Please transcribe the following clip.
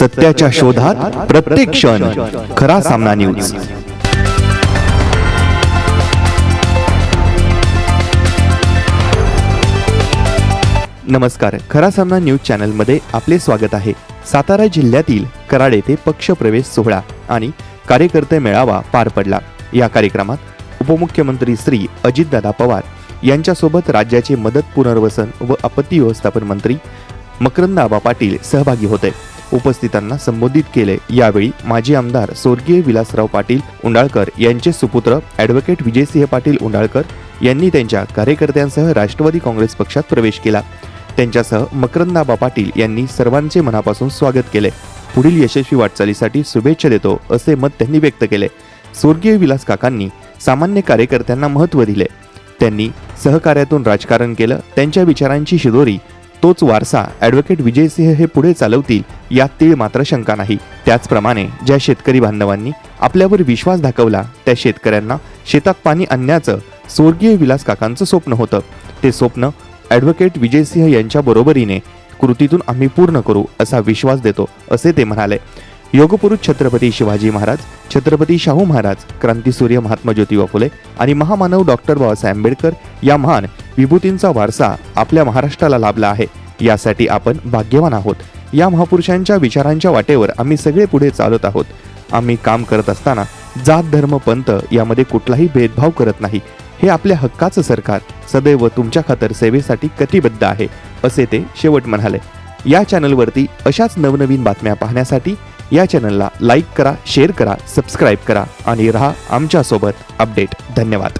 सत्याच्या शोधात प्रत्येक क्षण खरा सामना न्यूज नमस्कार. खरा सामना न्यूज चॅनलमध्ये आपले स्वागत आहे. सातारा जिल्ह्यातील कराड येथे पक्षप्रवेश सोहळा आणि कार्यकर्ते मेळावा पार पडला. या कार्यक्रमात उपमुख्यमंत्री श्री अजितदादा पवार यांच्यासोबत राज्याचे मदत पुनर्वसन व आपत्ती व्यवस्थापन मंत्री मकरंद आबा पाटील सहभागी होते. उपस्थितांना संबोधित केले. यावेळी माजी आमदार स्वर्गीय विलासराव पाटील उंडाळकर यांचे सुपुत्र ॲडव्होकेट विजयसिंह पाटील उंडाळकर यांनी त्यांच्या कार्यकर्त्यांसह राष्ट्रवादी काँग्रेस पक्षात प्रवेश केला. त्यांच्यासह मकरंदाबा पाटील यांनी सर्वांचे मनापासून स्वागत केले. पुढील यशस्वी वाटचालीसाठी शुभेच्छा देतो असे मत त्यांनी व्यक्त केले. स्वर्गीय विलास काकांनी सामान्य कार्यकर्त्यांना महत्त्व दिले. त्यांनी सहकार्यातून राजकारण केलं त्यांच्या विचारांची शिदोरी तोच वारसा ॲडव्होकेट विजयसिंह हे पुढे चालवतील यात तीळ मात्र शंका नाही. त्याचप्रमाणे ज्या शेतकरी बांधवांनी आपल्यावर विश्वास दाखवला त्या शेतकऱ्यांना शेतात पाणी आणण्याचं स्वर्गीय विलास काकांचं स्वप्न होतं. ते स्वप्न ॲडव्होकेट विजयसिंह यांच्या बरोबरीने कृतीतून आम्ही पूर्ण करू असा विश्वास देतो असे ते म्हणाले. योगपुरुष छत्रपती शिवाजी महाराज छत्रपती शाहू महाराज क्रांतीसूर्य महात्मा ज्योतिबा फुले आणि महामानव डॉक्टर बाबासाहेब आंबेडकर या महान विभूतींचा वारसा आपल्या महाराष्ट्राला लाभला आहे. यासाठी आपण भाग्यवान आहोत. या महापुरुषांच्या विचारांच्या वाटेवर आम्ही सगळे पुढे चालत आहोत. आम्ही काम करत असताना जात धर्म पंथ यामध्ये कुठलाही भेदभाव करत नाही. हे आपल्या हक्काचं सरकार सदैव तुमच्या खातर सेवेसाठी कटिबद्ध आहे असे ते शेवट म्हणाले. या चॅनलवरती अशाच नवनवीन बातम्या पाहण्यासाठी या चॅनलला लाईक करा शेअर करा सबस्क्राईब करा आणि रहा आमच्यासोबत अपडेट धन्यवाद.